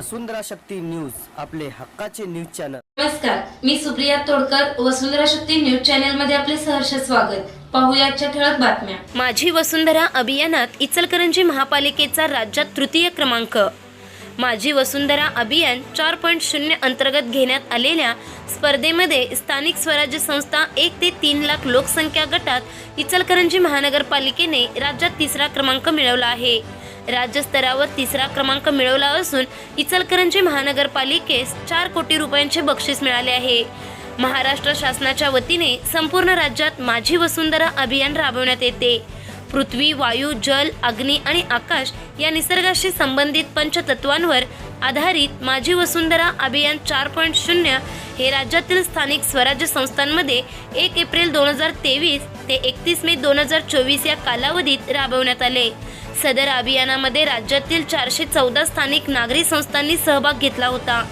वसुंधरा Shakti news आपले हक्काचे news channel. नमस्कार मी सुप्रिया तोडकर वसुंधरा शक्ती न्यूज चॅनलमध्ये आपले सहर्ष स्वागत. पाहूया आजच्या ठळक बातम्या. माझी वसुंधरा अभियानात इचलकरंजी महापालिकेचा राज्यात तृतीय क्रमांक. माझी वसुंधरा अभियान चार पॉईंट शून्य अंतर्गत घेण्यात आलेल्या स्पर्धेमध्ये स्थानिक स्वराज्य संस्था एक ते तीन लाख लोकसंख्या गटात इचलकरंजी महानगरपालिकेने राज्यात तिसरा क्रमांक मिळवला आहे. राज्यस्तरावर तिसरा क्रमांक मिळवला असून इचलकरंजी महानगरपालिकेस चार कोटी रुपयांचे बक्षीस मिळाले आहे. महाराष्ट्र शासनाच्या वतीने संपूर्ण राज्यात माझी वसुंधरा अभियान राबवण्यात येते. पृथ्वी वायू जल अग्नी आणि आकाश या निसर्गाशी संबंधित पंचतत्वांवर आधारित माझी वसुंधरा अभियान चार पॉईंट शून्य हे राज्यातील स्थानिक स्वराज्य संस्थांमध्ये एक एप्रिल दोन हजार तेवीस ते एकतीस मे दोन हजार चोवीस या कालावधीत राबवण्यात आले. सदर अभियानामध्ये राज्यातील चारशे चौदा स्थानिक नागरी संस्थांनी सहभाग घेतला होता.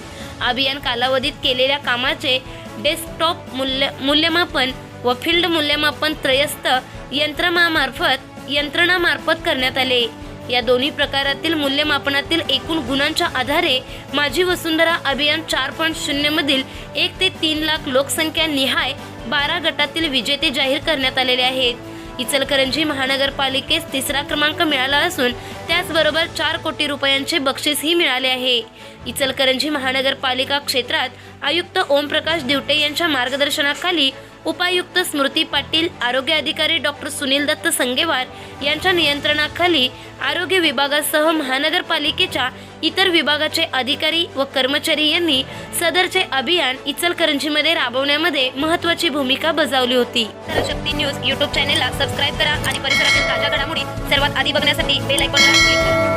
अभियान कालावधीत केलेल्या कामाचे डेस्कटॉप मूल्य मूल्यमापन व फील्ड मूल्यमापन त्रयस्थ यंत्रमामार्फत यंत्रणामार्फत करण्यात आले. या दोन्ही प्रकारातील मूल्यमापनातील एकूण गुणांच्या आधारे माझी वसुंधरा अभियान चार पॉईंट शून्यमधील एक ते तीन लाख लोकसंख्या निहाय बारा गटातील विजेते जाहीर करण्यात आलेले आहेत. इचलकरंजी महानगरपालिकेस तिसरा क्रमांक मिळाला असून त्याचबरोबर चार कोटी रुपयांचे बक्षीसही मिळाले आहे. इचलकरंजी महानगरपालिका क्षेत्रात आयुक्त ओमप्रकाश दिवटे यांच्या मार्गदर्शनाखाली उपायुक्त स्मृती पाटील आरोग्य अधिकारी डॉक्टर सुनील दत्त संगेवार यांच्या नियंत्रणाखाली आरोग्य विभागासह महानगरपालिकेच्या इतर विभागाचे अधिकारी व कर्मचारी यांनी सदरचे अभियान इचलकरंजीमध्ये राबवण्यामध्ये महत्त्वाची भूमिका बजावली होती. शक्ती न्यूज युट्यूब चॅनेलला सबस्क्राईब करा आणि परिसरातील ताज्या घडामोडी सर्वात आधी बघण्यासाठी बेल आयकॉनला क्लिक करा.